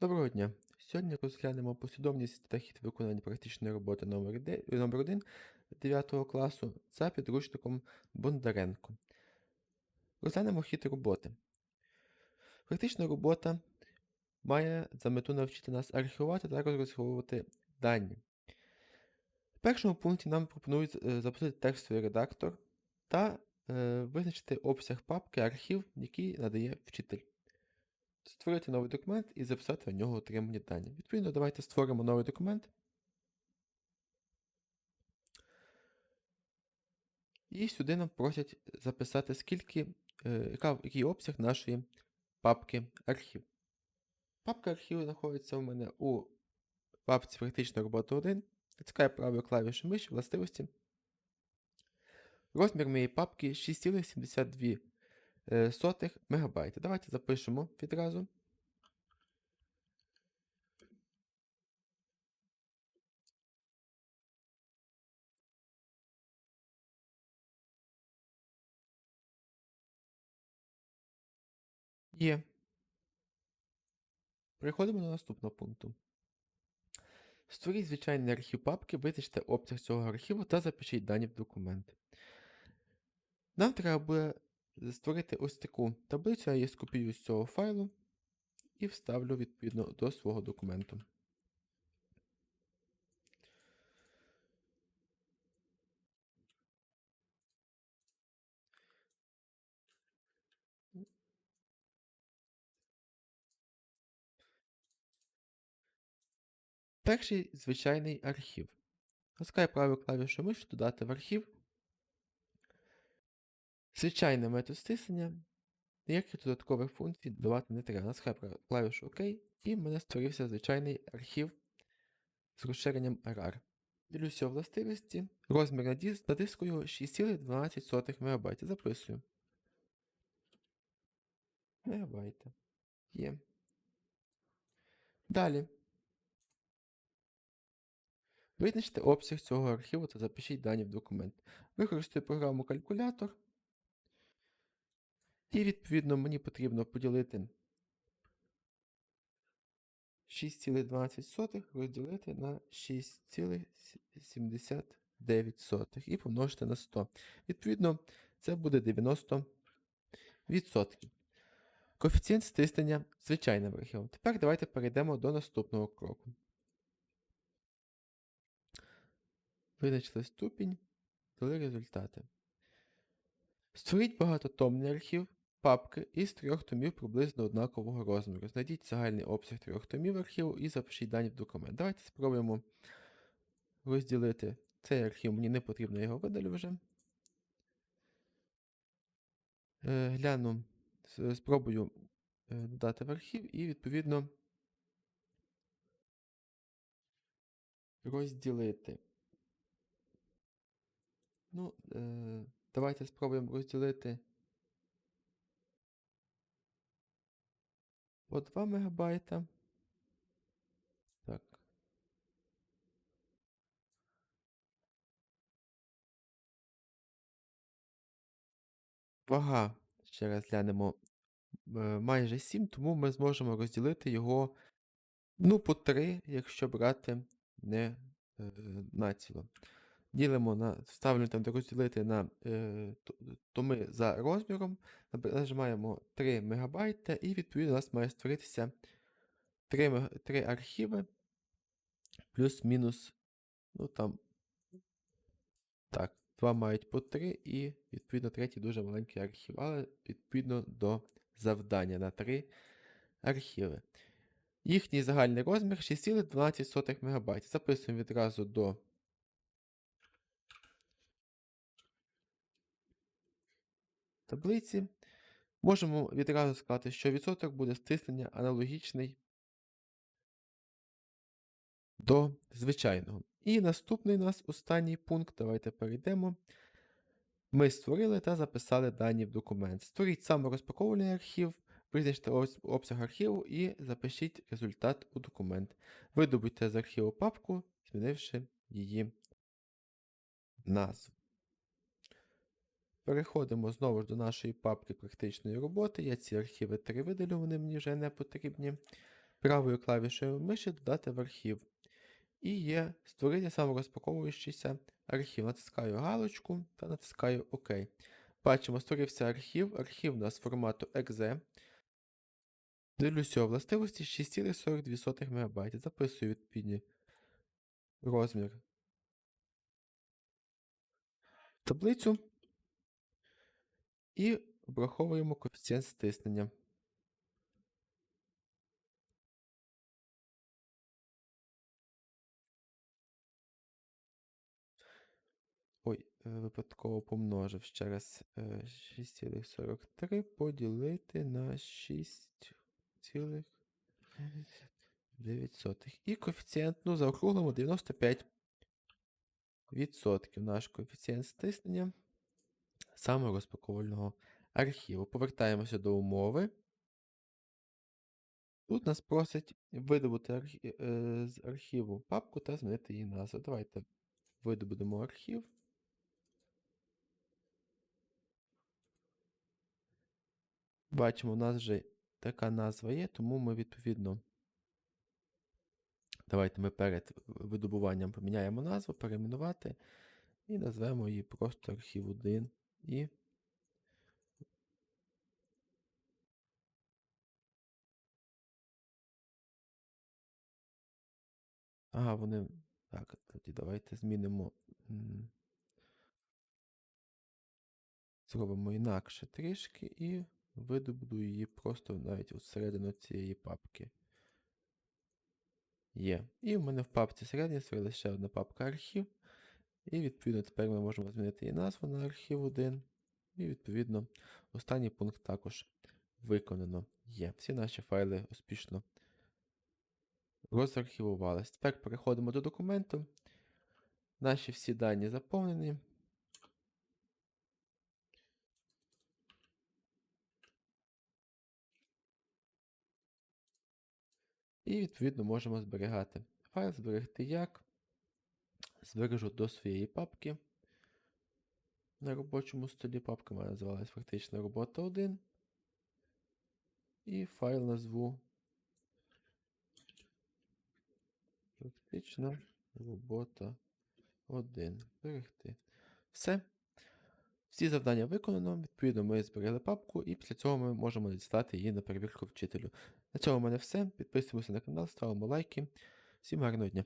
Доброго дня! Сьогодні розглянемо послідовність та хід виконання практичної роботи номер 1 9 класу за підручником Бондаренко. Розглянемо хід роботи. Практична робота має за мету навчити нас архівувати та розраховувати дані. В першому пункті нам пропонують е, запустити текстовий редактор та е, визначити обсяг папки архів, який надає вчитель. Створити новий документ і записати в нього отримані дані. Відповідно, давайте створимо новий документ. І сюди нам просять записати, скільки, е, яка, який обсяг нашої папки архів. Папка архіву знаходиться у мене у папці практична робота 1. Натискаю правою клавішою миші властивості. Розмір моєї папки 6,72 е, сотих мегабайта. Давайте запишемо відразу. Є. Переходимо до наступного пункту. Створіть звичайний архів папки, визначте обсяг цього архіву та запишіть дані в документ. Нам треба буде створити ось таку таблицю, я скопію з цього файлу і вставлю відповідно до свого документу. Перший звичайний архів. Натискаю правою клавішою миші додати в архів. Звичайний метод стиснення. Ніяких додаткових функцій додавати не треба. Правою клавішу ОК, і в мене створився звичайний архів з розширенням RR. Ділюся властивості. Розмір на диск, на диску його 6,12 МБ. Записую. Мегабайта. Є. Далі. Визначте обсяг цього архіву та запишіть дані в документ. Використаю програму калькулятор. І, відповідно, мені потрібно поділити 6,12 розділити на 6,79 і помножити на 100. Відповідно, це буде 90%. Коефіцієнт стиснення звичайним архівом. Тепер давайте перейдемо до наступного кроку. Визначили ступінь, дали результати. Створіть багатотомний архів папки із трьох томів приблизно однакового розміру. Знайдіть загальний обсяг трьох томів архіву і запишіть дані в документ. Давайте спробуємо розділити цей архів, мені не потрібно його видалю вже. Е, гляну, спробую е, додати в архів і відповідно розділити. Ну, е, давайте спробуємо розділити по 2 мегабайта. Так. Вага, ще раз глянемо, е, майже 7, тому ми зможемо розділити його, ну, по 3, якщо брати не е, націло. Ділимо на, ставлю там, розділити на е, томи за розміром, нажимаємо 3 МБ, і відповідно у нас має створитися 3, 3 архіви, плюс-мінус, ну там, так, 2 мають по 3, і відповідно третій дуже маленький архів, але відповідно до завдання на 3 архіви. Їхній загальний розмір 6,12 МБ. Записуємо відразу до таблиці. Можемо відразу сказати, що відсоток буде стиснення аналогічний до звичайного. І наступний у нас останній пункт. Давайте перейдемо. Ми створили та записали дані в документ. Створіть саморозпаковуваний архів, визначте обсяг архіву і запишіть результат у документ. Видобуйте з архіву папку, змінивши її назву. Переходимо знову ж до нашої папки практичної роботи. Я ці архіви три видалю, вони мені вже не потрібні. правою клавішею миші додати в архів. І є створити саморозпаковуючийся архів. Натискаю галочку та натискаю ОК. Бачимо, створився архів. Архів у нас формату .exe. Дивлюся властивості 6,42 МБ. Записую відповідний розмір таблицю і обраховуємо коефіцієнт стиснення. Ой, е, випадково помножив ще раз е, 6,43 поділити на 6,9. І коефіцієнт, ну, заокруглимо 95 відсотків наш коефіцієнт стиснення саморозпаковувального архіву. Повертаємося до умови. Тут нас просить видобути архі... е, з архіву папку та змінити її назву. Давайте видобудемо архів. Бачимо, у нас вже така назва є, тому ми відповідно. Давайте ми перед видобуванням поміняємо назву, перейменувати і назвемо її просто архів 1 і Ага, вони. Так, тоді давайте змінимо. Зробимо інакше трішки і видобуду її просто навіть всередину цієї папки. Є. І в мене в папці середній створилася ще одна папка архів. І відповідно тепер ми можемо змінити її назву на архів 1. І відповідно останній пункт також виконано є. Всі наші файли успішно розархівувались. Тепер переходимо до документу. Наші всі дані заповнені. І відповідно можемо зберігати. Файл зберегти як. Збережу до своєї папки. На робочому столі папка має називалась фактична робота 1. І файл назву Фактична робота 1. Зберегти. Все. Всі завдання виконано. Відповідно, ми зберегли папку, і після цього ми можемо дістати її на перевірку вчителю. На цьому в мене все. Підписуємося на канал, ставимо лайки. Всім гарного дня!